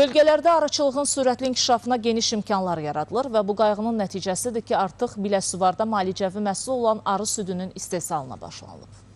Bölgələrdə arıçılığın sürətli inkişafına geniş imkanlar yaradılır və bu qayğının nəticəsidir ki, artıq Biləsuvarda malicəvi məhsul olan arı südünün istehsalına başlanılıb.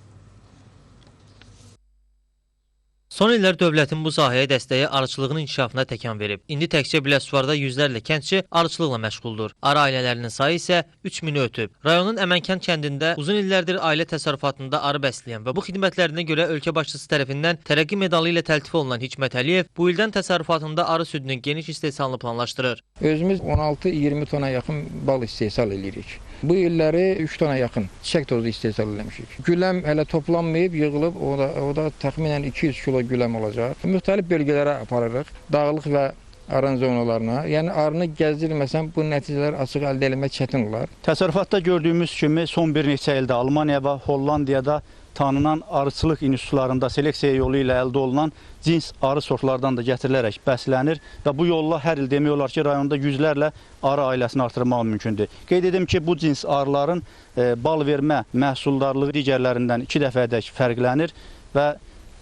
Son illər dövlətin bu sahəyə dəstəyi arıçılığın inkişafına təkan verib. İndi təkcə Biləsuvarda yüzlərlə kəndçi arıçılıqla məşğuldur. Arı ailələrinin sayı isə 3000-i ötüb. Rayonun Əmənkənd kəndində uzun illərdir ailə təsərrüfatında arı bəsləyən və bu xidmətlərinə görə ölkə başçısı tərəfindən tərəqqi medalı ilə təltif olunan Hikmət Əliyev bu ildən təsərrüfatında arı südünün geniş istehsalını planlaşdırır. Özümüz 16-20 tona yaxın bal istehsal edirik. Bu illəri 3 tona yaxın çiçək tozu istehsal eləmişik. Güləm hələ toplanmayıb, yığılıb, o da, o da təxminən 200 kilo güləm olacaq. Müxtəlif bölgələrə aparırıq, dağlıq və aran zonalarına. Yəni arını gəzdirməsən bu nəticələr açıq əldə etmək çətin olar. Təsərrüfatda gördüyümüz kimi son bir neçə ildə Almaniya və Hollandiyada tanınan arıçılıq institutlarında seleksiya yolu ilə əldə olunan cins arı sortlardan da gətirilərək bəslənir və bu yolla hər il demək olar ki, rayonda yüzlərlə arı ailəsini artırmaq mümkündür. Qeyd edim ki, bu cins arıların e, bal vermə məhsuldarlığı digərlərindən 2 dəfədək fərqlənir və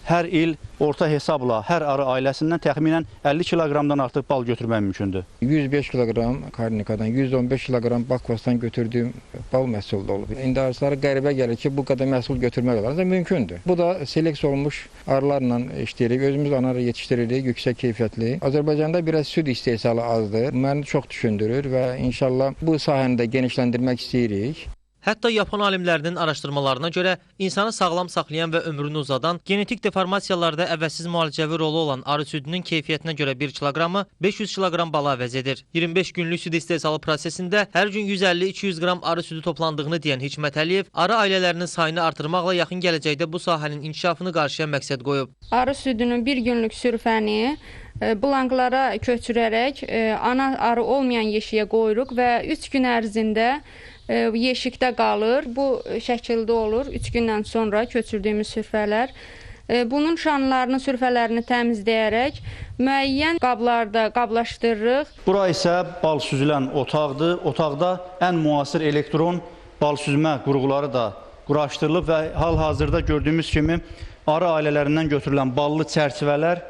hər il orta hesabla hər arı ailəsindən təxminən 50 kiloqramdan artıq bal götürmək mümkündür. 105 kiloqram karnikadan, 115 kiloqram bakvasdan götürdüyüm bal məhsulu da olub. İndi arıçılara qəribə gəlir ki, bu qədər məhsul götürmək olar. Ancaq mümkündür. Bu da seleks olunmuş arılarla işləyirik. Özümüz anarı yetişdiririk, yüksək keyfiyyətli. Azərbaycanda biraz süd istehsalı azdır. Məni çox düşündürür və inşallah bu sahəni də genişləndirmək istəyirik. Hətta Yapon alimlərinin araşdırmalarına görə insanı sağlam saxlayan və ömrünü uzadan genetik deformasiyalarda əvəzsiz müalicəvi rolu olan arı südünün keyfiyyətinə görə 1 kiloqramı 500 kiloqram bala əvəz edir. 25 günlük süd istehsalı prosesində hər gün 150-200 qram arı südü toplandığını deyən Hikmət Əliyev arı ailələrinin sayını artırmaqla yaxın gələcəkdə bu sahənin inkişafını qarşıya məqsəd qoyub. Arı südünün bir günlük sürfəni blanklara köçürərək ana arı olmayan yeşiyə qoyuruq və 3 gün ərzində yeşikdə qalır. Bu şəkildə olur. 3 gündən sonra köçürdüyümüz sürfələr. Bunun şanlarını, sürfələrini təmizləyərək müəyyən qablarda qablaşdırırıq. Bura isə bal süzülən otaqdır. Otaqda ən müasir elektron bal süzmə qurğuları da quraşdırılıb və hal-hazırda gördüyümüz kimi arı ailələrindən götürülən ballı çərçivələr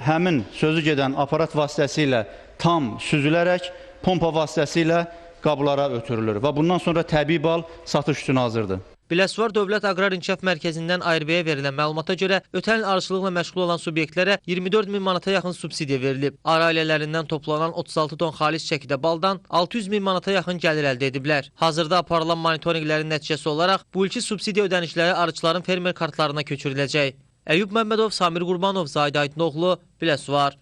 həmin sözü gedən aparat vasitəsilə tam süzülərək pompa vasitəsilə qablara ötürülür və bundan sonra təbii bal satış üçün hazırdır. Biləsuvar Dövlət Aqrar İnkişaf Mərkəzindən ARB-yə verilən məlumata görə ötən il arıçılıqla məşğul olan subyektlərə 24 min manata yaxın subsidiya verilib. Arı ailələrindən toplanan 36 ton xalis çəkidə baldan 600 min manata yaxın gəlir əldə ediblər. Hazırda aparılan monitorinqlərin nəticəsi olaraq bu ilki subsidiya ödənişləri arıçıların fermer kartlarına köçürüləcək. Əyyub Məmmədov, Samir Qurbanov, Zahid Aydın oğlu, Biləsuvar.